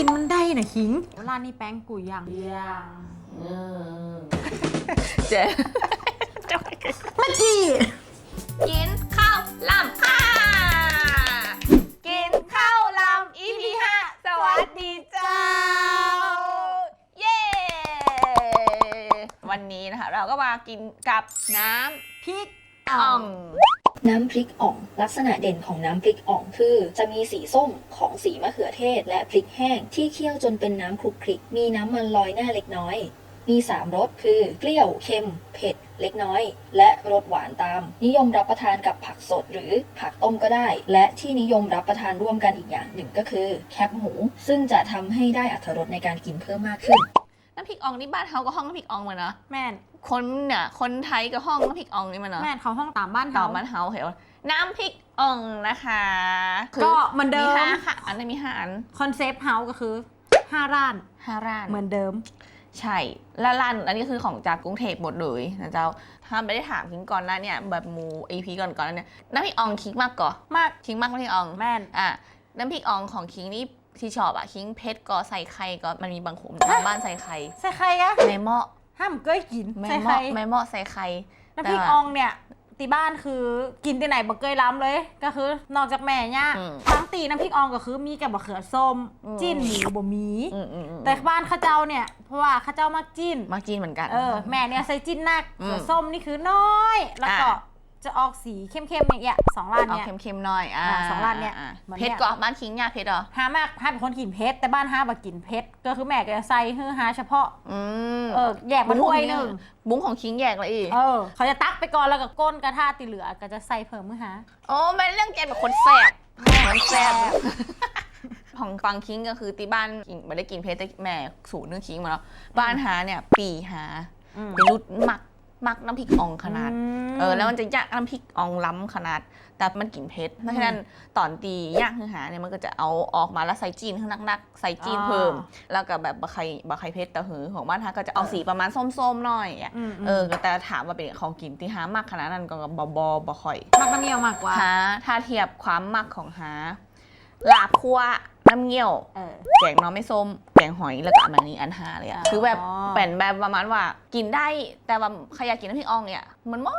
กินมันได้นะคิงร้านนี้แป้งกุยยังยังเจ๊เมื่อกี้กินข้าวลำค่ะ กินข้าวลำ EP ห้าสวัสดีเจ้า เย้ วันนี้นะคะ เราก็มากินกับน้ำพริกอ่อง น้ำพริกอ่อง ลักษณะเด่นของน้ำพริกอ่องคือ จะมีสีส้มของสีมะเขือเทศ และพริกแห้ง ที่เคี่ยวจนเป็นน้ำคลุกคลิก มีน้ำมันลอยหน้าเล็กน้อย มี 3รสคือ เปรี้ยว เค็ม เผ็ด เล็กน้อย และรสหวานตาม นิยมรับประทานกับผักสดหรือผักต้มก็ได้ และที่นิยมรับประทานร่วมกันอีกอย่างหนึ่งก็คือ แคบหมู ซึ่งจะทำให้ได้อรรถรสในการกินเพิ่มมากขึ้น น้ำพริกอ่องนี่บ้านเขาก็ห้องน้ำพริกอ่องเหมือนเนาะแม่น คนเนี่ยคนไทยก็ห้องน้ำพริกอ่องนี่มันเนาะแม่นเขาห้องตามบ้านตอเขาบมันเฮาเหรอน้ำพริกอ่องนะคะคือก็เหมือนเดิม ห้าค่ะอันนี้มีห้าอันคอนเซปต์เฮาก็คือห้าร้านห้าร้าน เหมือนเดิม ใช่และร้านอันนี้คือของจากกรุงเทพหมดเลยนะเจ้าถ้าไม่ได้ถามคิงก่อนหน้าเนี่ยแบบหมู AP ก่อนก่อนๆเนี่ยน้ำพริกอ่องคิงมากก่อนมากคิงมากน้ำพริกอ่อง แม่น อะน้ำพริกอ่องของคิงนี่ที่ชอบอะคิงเพชรก็ใส่ไข่ก็มันมีบางขมบางบ้านใส่ไข่ใส่ใครอะในหม้อ ห้ามเกยกินไม่ใส่หใคม้รอไม่หม้อใส่ไข่น้ำพริกอ่องเนี่ยตีบ้านคือกินที่ไหนบ่เกยล้ำเลย ก็คือนอกจากแม่เนี่ยอืมทั้งตีน้ำพริกอ่องก็คือมีกับมะเขือส้ม อืม จิ้นหมูบ่มี อืมอืมอืมแต่บ้านข้าเจ้าเนี่ยเพราะว่าข้าเจ้ามักจิ้น มากินเหมือนกัน เออแม่เนี่ยใส่จิ้นนักอืมเขือส้มนี่คือน้อย แล้วก็อะ จะออกสีเข้มๆอย่างเงี้ยสองร้านเอาเนี่ยเค็มๆหน่อยอ่าอ่าสองร้านเนี่ยอ่าเหมือนเพชรเนี่ยก็บ้านคิงเนี่ยเพชรเหรอห้ามากห้าเป็นคนกินเผ็ดแต่บ้านห้าบ่กินเผ็ดก็คือแม่ก็จะใส่ฮือฮาเฉพาะอืมเออแยกมาถ้วยหนึ่งบุ้งของคิงแยกเลยอีกเออเขาจะตักไปก่อนแล้วก็ก้นกระทะตีเหลือก็จะใส่เพิ่มมือฮา โอ้เป็นเรื่องแกเป็นคนแสบคนแสบของฟังคิงก็คือที่บ้านคิงไม่ได้กินเพชรแต่แม่สูตรเรื่องคิงมาแล้วบ้านหาเนี่ยปีหาอืมเป็นรุดมัก มักน้ำพริกอ่องขนาดเออแล้วมันจะยากน้ำพริกอ่องล้ำขนาด แต่มันกินเผ็ดเพราะฉะนั้นตอนตีย่างคือหาเนี่ยมันก็จะเอาออกมาแล้วใส่จีนข้างนักๆใส่จีนเพิ่ม แล้วก็แบบบะไข่บะไข่เพชรแต่หือของบ้านฮาก็จะเอาสีประมาณส้มๆหน่อยอะอืมเออแต่ถามว่าเป็นของกินที่หามากขนาดนั้นก็บอบอบอค่อย มักน้ำเงี้ยวมากกว่าหาถ้าเทียบความมักของหาลาบคั่ว น้ำเงี้ยว เออ แกงหน้อไม่ส้ม แกงหอยแล้วก็อันนี้อันหาเลยอะอ๋อ คือแบบเป็นแบบประมาณว่ากินได้แต่ว่าใครอยากกินน้ำพริกอ่องเนี่ย มันมอ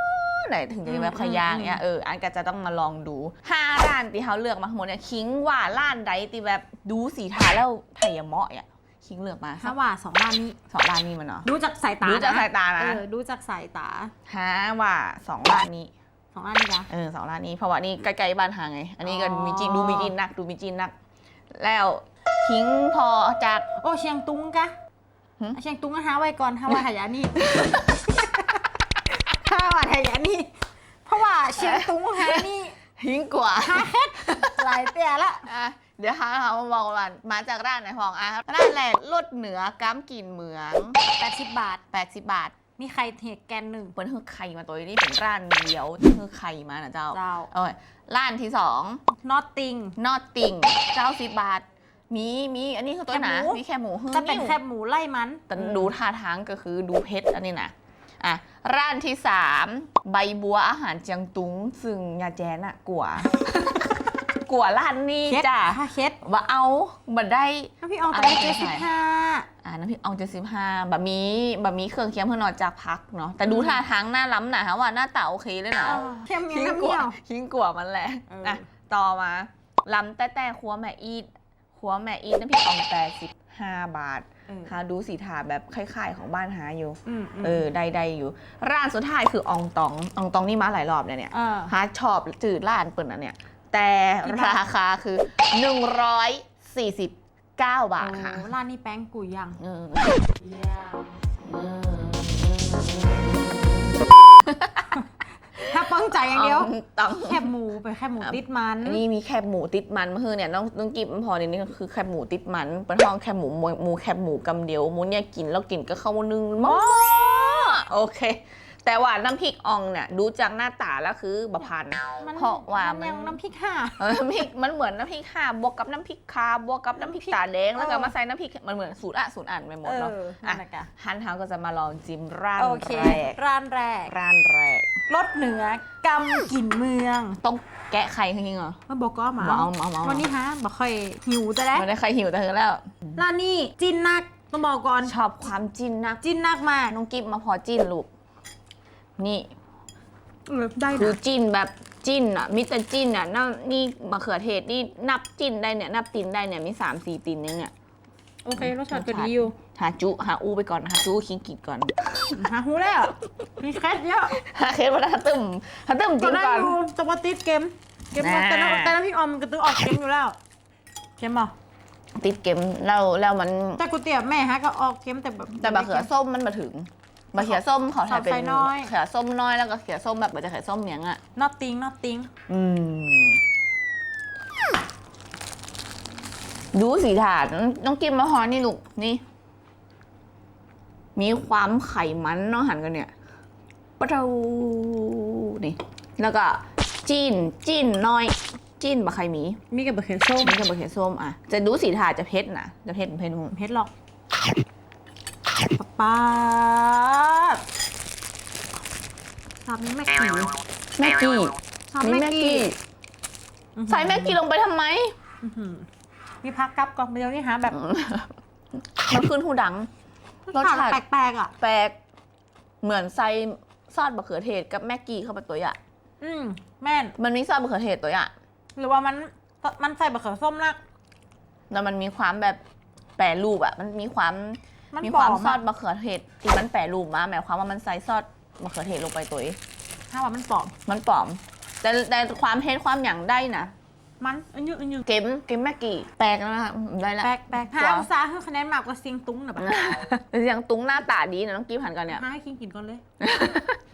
ไหนถึงจะแบบขยางเนี่ยเอออันก็จะต้องมาลองดูห้าร้านที่เขาเลือกมาทั้งหมดเนี่ยคิงว่าร้านใดที่แบบดูสีทาแล้วไทยเหมาะอะคิงเลือกมาถ้าว่าสองร้านนี้สองร้านนี้มันเนาะดูจากสายตาดูจากนะสายตาเอนะอดูจากสายตาหาว่าสองร้านนี้ สองร้านนี้นะเออสองร้านนี้เพราะว่านี่ใกล้ๆบ้านหางไง อันนี้ก็อ๋อ มีจีนดูมีจีนนักดูมีจีนนัก แล้วทิ้งพอจาก โอ้เชียงตุงกะหึ เชียงตุงก็หาไว้ก่อนหาว่าหายานี่ หาว่าหายานี่ เพราะว่าเชียงตุงหานี่ทิ้งกว่าหาเฮ็ดหลายเตี้ยละ อะเดี๋ยวหาเขามาบอกว่ามาจากร้านไหนของอะร้านแรกรสเหนือก้ามกินเมือง 80 บาท 80 บาท มีไข่เห็ดแกนหนึ่งเปิ้นคือไข่มาตัวนี้เป็นร้านเดียวคือไข่มานะเจ้าเจ้าเอ้ยร้านที่สองนอตติงนอตติ่งเจ้าสิบบาทมีมีอันนี้คือตัวหนาแคบหมูมีแค่หมูฮือก็เป็นนิ้วแคบหมูไล่มันแต่ดูท่าทางก็คือดูเพชรอันนี้นะอะร้านที่สามใบบัวอาหารเจียงตุงซึ่งยาแจนอะกลัว กลัวร้านนี้เค็ดจ้ะถ้าเค็ดว่าเอาบัได้ น้ำพี่อองตะไลอะไรเจ็ดจะสิบขายห้าอ่าน้ำพริกอองเจ็ดสิบห้าบะหมี่บะหมี่เครื่องเคียงเพื่อนอนจากพักเนาะแต่ดูท่าทางหน้าล้ำหนะฮะว่าหน้าตาโอเคเลยนะเข้มมีคิงน้ำกลัเงี้วยวคิงกลัวมันแหละเอออ่อะต่อมาลำแต่แต่ครัวแม่อีดครัวแม่อีดน้ำพริกอองแปดสิบห้าบาทเออหาดูสีถาแบบคล้ายๆของบ้านหาอยู่อืมเออได้ได้อยู่ ร้านสุดท้ายคืออองตองอองตองนี่มาหลายรอบเลยเนี่ยเออหาชอบจืดร้านเปิดอันเนี่ย แต่กี่บาทราคาคือ 149 บาทค่ะ โอ้ร้านนี้แป้งกุยยังเออถ้าเปิ้งใจอย่างเดียวอองตอง แคบหมูไปแคบหมูติดมัน อันนี้มีแคบหมูติดมันเมื่อคืนเนี่ยน้องน้องกิบพอเนี่ยนี่ก็คือแคบหมูติดมันเป็นห้องแคบหมูหมูหมูแคบหมูกำเดียวหมูเนี่ยกินแล้วกินก็เข้านึ่งหม้อโอเค แต่ว่าน้ำพริกอ่องเนี่ยดูจากหน้าตาแล้วคือบะพัน มันเพราะว่ามัน ยังน้ำพริกห่า เออน้ำพริกมันเหมือนน้ำพริกข่าบวกกับน้ำพริกคาบวกกับน้ำพริกตาแดงแล้วก็เออ มาใส่น้ำพริกมันเหมือนสูตรอะสูตรอ่านไปหมดเนาะเออนั่นแหละกะฮันเฮาก็จะมาลองจิ้มร้านโอเค แรกร้านแรกร้านแรก รสเหนือกำกลิ่นเมืองต้องแกะไข่จริงๆเหรอมาบอกก็มาเอาเอาเอาเอา วันนี้ฮะบอกค่อยหิวจะได้ไม่ได้ใครหิวแต่เธอแล้ว ร้านนี้จินนักต้องบอกก่อนชอบความจิ้นนักจินนักมากน้องกิฟมาพอจิ้นลูก นี่เออได้คือนะจิ้นแบบจิ้นอะมิแต่จิ้นอะนั่นนี่มะเขือเทศนี่นับจิ้นได้เนี่ยนับตีนได้เนี่ยมีสามสี่ตีนนึงเนี่ยโอเครสชาติก็ดีอยู่หาจุหาอูไปก่อนหาจุคิงกิดก่อนหาหูแล้วมีแคทเยอะหาเคสมาแล้วตึมหาตึมก็จิ้นได้ก่อนอยู่แต่ว่าติดเกมเกมแน่แต่ละแต่ละพี่ออมมันก็ตื้อออกเกมอยู่แล้วเกมบ่ติดเกมแล้วแล้วมันแต่ก๋วยเตี๋ยวแม่ฮะก็ออกเกมแต่แบบแต่บะเขือส้มมันมาถึง บะเขือส้มเขาถ่ายเป็นใส่น้อย เขือส้มน้อยแล้วก็เขือส้มแบบมันจะเขือส้มเหนียงอะ นอตติงนอตติงอืม ดูสีถาดน้องกิมมาฮอนี่ลูกนี่ มีความไขมันเนาะหันกันเนี่ยปะเทานี่ แล้วก็จีนจีนน้อยจีนบะไข่หมีมีกับบะเขือส้มนี่กับบะเขือส้มอะ จะดูสีถาดจะเผ็ดนะจะเผ็ดเผ็ดเพชรหรอก ป๊าดทำแม่กี่แม่กี้ทำแม่กี่ใส่แม่กี้ลงไปทำไมอื้อหือมีพักกับก่อนเดี๋ยวนี้หาแบบมันขึ้นหูดัง รสชาติ แปลกๆอะ แปลกเหมือนใส่ซอสมะเขือเทศกับแม็กกี้เข้าไปตัวอะอืมแม่น มันมีซอสมะเขือเทศตัวอะหรือว่ามันมันใส่บะเขือส้มนัก แล้วมันมีความแบบแปรรูปอะมันมีความ มันมีความปลอมซออะสมะเขือเทศที่มันแปรรูปมาหมายความว่ามันใส่ซอสมะเขือเทศลงไปตัวเองถ้าว่ามันปลอม มันปลอม แต่แต่ความเทศความอย่างได้นะมันอันยืดอันยืดเกมเกมแม็กกี้แปลกแล้วนะคะได้แล้วแปลกแปลกกลัหาวอุตสาห์ให้คะแนนมากกว่าเสียงตุ้งหน่อยปะแต่เสียงตุ้งหน้าตาดีนะน้องกิ๊บหันกันเนี่ยหาให้คิงกินก่อนเลย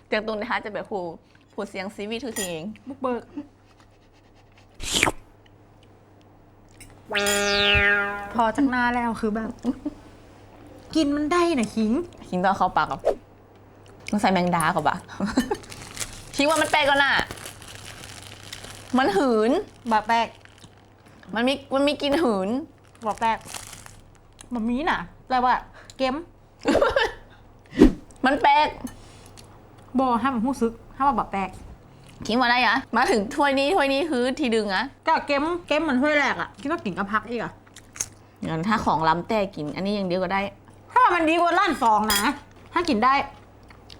เสียงตุ้งนะคะจะแบบผู้ผู้เสียงซีวีทุกทีเอง บุกเบิกพอจากหน้าแล้วคือแบบ กินมันได้นะคิง คิงต้องเข้าปากกับต้องใส่แมงดากับปะ คิงว่ามันแปลกก่อนน่ะ มันหืน บะแปลกมันมีมันมีกลินหืน บะแปลกบะมีน่ะแต่ว่าเกมมันแปลกบอห้ามหู้ซึกห้ามว่าบะแปลกคิงว่าได้อะมาถึงถ้วยนี้ถ้วยนี้คือทีดึงอะก็เกมเกมเหมือนถ้วยแรกอะคิดว่ากินกับพักอีกอะงั้นถ้าของล้ำแต่กิน อันนี้อย่างเดียวก็ได้ ถ้ามันดีกว่าล้านสองนะ ถ้ากินได้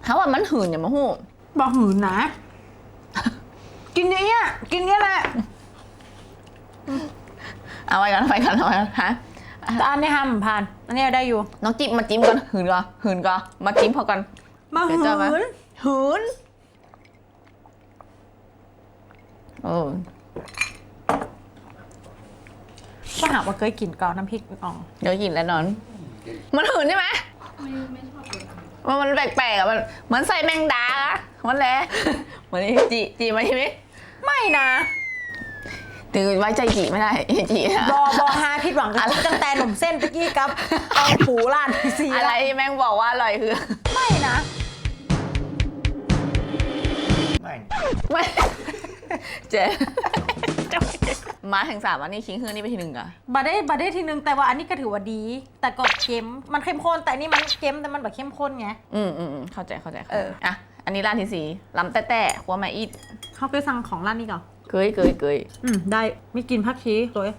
ถ้าว่ามันหืนอย่ามาหู้บอกหืนนะ กินเนี้ยกินเนี้ยแหละเอาไว้กันเอาไว้กันเอาไว้กันฮะแต่อันนี้ห้ามผ่าน อันนี้ได้อยู่ น้องจิ้มมาจิ้มก่อนหืนก่อนหืนก่อนมาจิ้มพอก่อนมาเดี๋หืยวจะมานหืนโอ้ก็หาว่าเคยกินก่อนน้ำพริกอ่อง เดี๋ยวกินแล้วนอน มันหืนใช่ไหมมันมันแปลกๆอะมันมันใส่แมงดาอะมันแหละวันนี้จีจีมาใช่ไหมไม่นะถึงไว้ใจจีไม่ได้จีอะบอบอฮาผิดหวังกับตั้งแต่หนุ่มเส้นตะกี้กับกองปูร้านพีซีอะไรที่แม่งบอกว่าอร่อยคือ ไม่นะไม่ไม่เจ๊ มาถึงสามวันนี้คิงคืนนี่ไปทีหนึ่งอะบาได้บาได้ทีนึงแต่ว่าอันนี้ก็ถือว่าดี แต่ก็เค็มมันเข้มข้นแต่อันนี่มันเค็มแต่มันแบบเข้มข้นไง อืมอืมอืมเข้าใจเข้าใจเออ อะ อันนี้ร้านที่สี่ลำแต่แต่ครัวแม่อีทเขาเคยสั่งของร้านนี้ก่อนเกยเกยเกยอืมได้มีกินผักชีสวย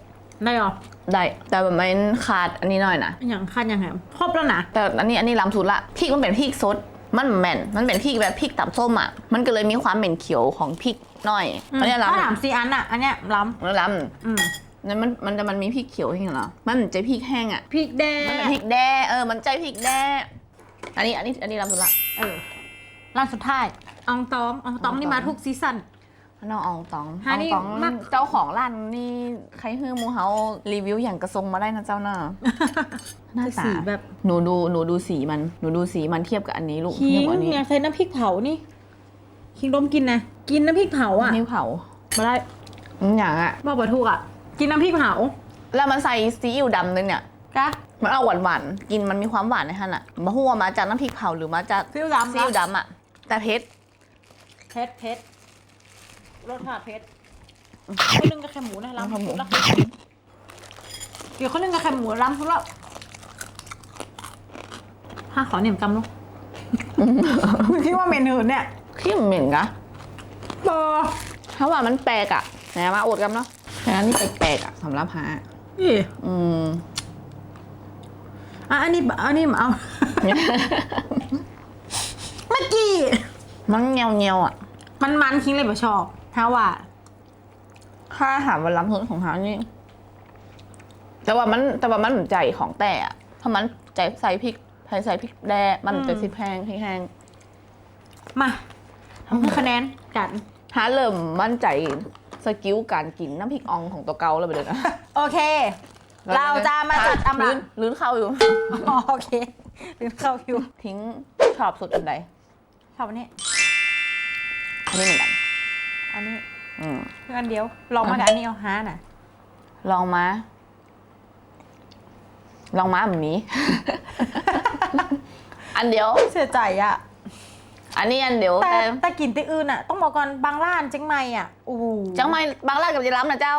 ได้หรอได้ แต่แบบมันขาดอันนี้หน่อยนะอย่างคันอย่างไงครบแล้วนะแต่อันนี้อันนี้ล้ำสุดละพริกมันเป็นพริกสด มันแม่นมันเป็นพริกแบบพริกตับส้มอะ มันก็เลยมีความเหม็นเขียวของพริกหน่อยอันนี้ถ้าถามล้ำซีอันอะ อันเนี้ยล้มันล้ำอืมำนั่นมันมันจะมันมีพริกเขียวให้เหรอ มันเหมือนจะพริกแห้งอะ พริกแดงมันเป็นพริกแด้เออ มันใจพริกแด้อันนี้อันนี้อันนี้ล้ำสุดละ เออร้านสุดท้ายอองตองอองตองนี่มาทุกซีซั่น น้องอองตองฮะอองนี่ตองมัก เจ้าของร้านนี่ใครฮือหมูเฮารีวิวอย่างกระทรงมาได้นะเจ้าน่ะหน้าตาสีแบบหนูดูหนูดูสีมันหนูดูสีมันเทียบกับอันนี้ลูกคิเทียบงกับอันนี้อยากใส่น้ำพริกเผานี่ คิงดมกินนะ กินน้ำพริกเผาอะนิ้วเผามาได้อืมอย่างอะ บอกบะถูกอะ กินน้ำพริกเผาแล้วมันใส่ซีอิ๊วดำด้วยเนี่ย กะมันเอาหวานหวานๆกินมันมีความหวานในฮันอะมะฮัวมาจากน้ำพริกเผาหรือมาจากซีอิ๊วดำซีอิ๊วดำอะแต่เผ็ดเผ็ดเผ็ดร สชาติเผ็ดคนหนึงกับไข่หมูนะล้ำสุดละเดี๋ยวคนหนึงกับไข่หมูล้ำสุดละห้าขอเหนี่ยมกำลูกคิดว่าเมนูเนี่ยคิดที่มันเหม็นกะบอถ้าว่ามันแปลกอะไหนมาอดกันเนาะแต่อันนี้แปลกๆอะสำหรับหานี่อืมอะอันนี้อันนี้เอาเมื่อกี้มันเงียวเงียวๆอะมันมันคิงเลยบ่ชอบ ถ้าว่าถ้าถามว่าล้ำเฮิร์นของเขานี่ แต่ว่ามันแต่ว่ามันเหมือนใจของแต่อะถ้ามันใจใส่พริกใส่ใส่พริกแดงมันจะสิแพงพริกแห้งมาทำคะแนนกันหาเริ่มมั่นใจสกิลการกินน้ำพริกอ่องของตัวเกาแล้วไปเลยนะ โอเค เราจะมาจัดอันดัลื้บนลื้นเข้าอยู่อ๋อโอเคลืมเข้าคิวทิ้งชอบสุดอันใดชอบอันนี้อันนี้เหมือนกัน อันนี้อืมคืออันเดียว ลองมากับอันนี้เอาฮาน่ะ ลองมา ลองมาแบบนี้ อันเดียว เสียใจอะอันนี้อันเดียวแต่แต่แต่กลินที่อื่นอะต้องบอกก่อนบางร้านเจังไม่อะโอ้โหจังไม่บางร้านกับจีร้านนะเจ้า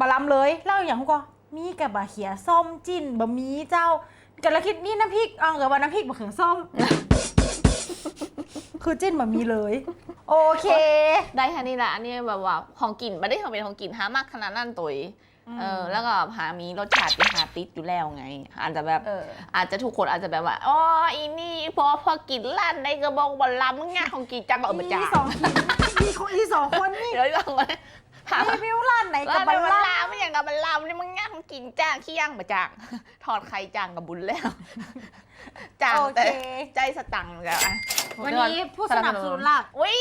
บะล้ำเลยเล่าอย่างเขาก็มีกับบะเขียส้มจิ้นบะหมี่เจ้ากันแล้วคิดนี่น้ำพริกเอากับว่าน้ำพริกบะเขือส้ม คือจิ้นบะหมี่เลย โอเค ได้แค่นี้แหละอันนี้แบบว่าของกินไม่ได้ทำเป็นของกินหามากขนาดนั้นตัวเองอืมเออแล้วก็หามีรสชาติที่หาติดอยู่แล้วไง อาจจะแบบเออ อาจจะทุกคนอาจจะแบบว่าอ๋ออีนี่พอพอกินร้านในกระบอกบอลลำง่ายของกินจังเออมาจ้าอีสองอีคนอีสองคนนี่เดี๋ยวลองมาหารีวิวร้านไหนแล้กัวบบับะลล้ลำไม่อย่างกับบอลลำนี่มันง่ายของกินจ้างขี้ย่างมาจ้างถอดไข่จ้างกับบุญแล้ว จ้างโอแต่เคใจสตังค์จ้ะวันนี้ผู้สนับสนุนหลักวิ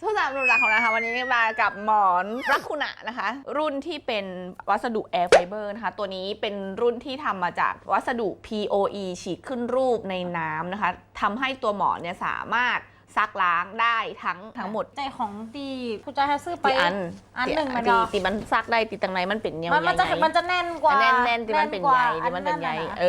ผู้สนับสนุนหลักของเรานะคะวันนี้มากับหมอนรักคุณะนะคะ รุ่นที่เป็นวัสดุแอร์ไฟเบอร์นะคะ ตัวนี้เป็นรุ่นที่ทำมาจากวัสดุ POE ฉีดขึ้นรูปในน้ำนะคะทำให้ตัวหมอนเนี่ยสามารถ ซักล้างได้ทั้งทั้งหมดใจของตีผู้ใจให้ซื้อไป ตีอันอันหนึ่งมันตีเนาะตีมันซักได้ตีตังไหนมันเป็นเนียวมันมันจะใหญ่ๆมันจะแน่นกว่าแน่นแน่นที่มันเป็นใยที่มันเป็นใยอัะเอ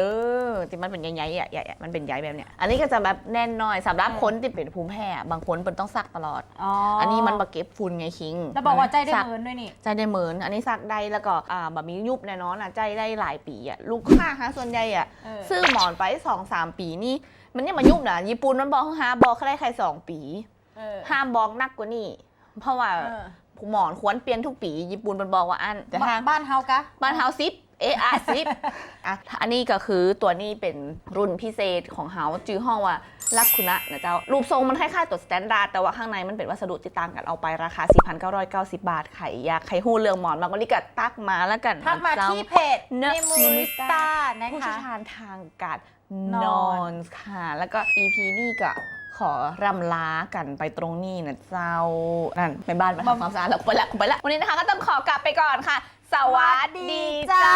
อที่มันเป็นใยใยๆอะใหญ่ๆมันเป็นใยแบบเนี้ยอันนี้ก็จะแบบแน่นหน่อยสำหรับเออคนที่เป็นภูมิแพ้อะบางคนเป็นต้องซักตลอดอ๋ออัอันนี้มันมาเก็บฝุ่นไงคิงแล้วบอกว่าใจได้ซักเมินด้วยนี่ใจได้เหมือนอันนี้ซักได้แล้วก็อ่าแบบมียุบแน่นอนอะใจได้หลายปีอะลูกค้าฮะส่วนใหญ่อะเออซื้อหมอนไปสองสามปีนี่ มันยังมายุบนะญี่ปุ่นมันบอกฮาบอกแค่ได้แค่สองปี เออห้ามบอกนักกว่านี้เพราะว่าเออหมอนควรเปลี่ยนทุกปี ญี่ปุ่นมันบอกว่าอันแต่ถ้าบ้านเฮากะ บ้านเฮาซิปเออาซิปอะอันนี้ก็คือตัวนี้เป็นรุ่นพิเศษของเฮาจื้อห้องว่าลักคุณะนะเจ้า รูปทรงมันคล้ายๆตัวสแตนดาร์ดแต่ว่าข้างในมันเป็นวัสดุที่ต่างกันเอาไปราคา 4,990 บาทไข่อยากไข่หู้เรืองหมอนมากกว่านี้ก็ตักมาแล้วกันทักมาเจ้ ที่เพจเนเนอะมูลิสตานะผู้คะเชี่ยวชาญทางการ นอนค่ะ แล้วก็ EP นี่ก็ขอรำลากันไปตรงนี้นะเจ้า นั่นไปบ้านมาทำความสะอาดแล้วไปละไปละวันนี้นะคะก็ต้องขอกลับไปก่อนค่ะ สวัสดีเจ้า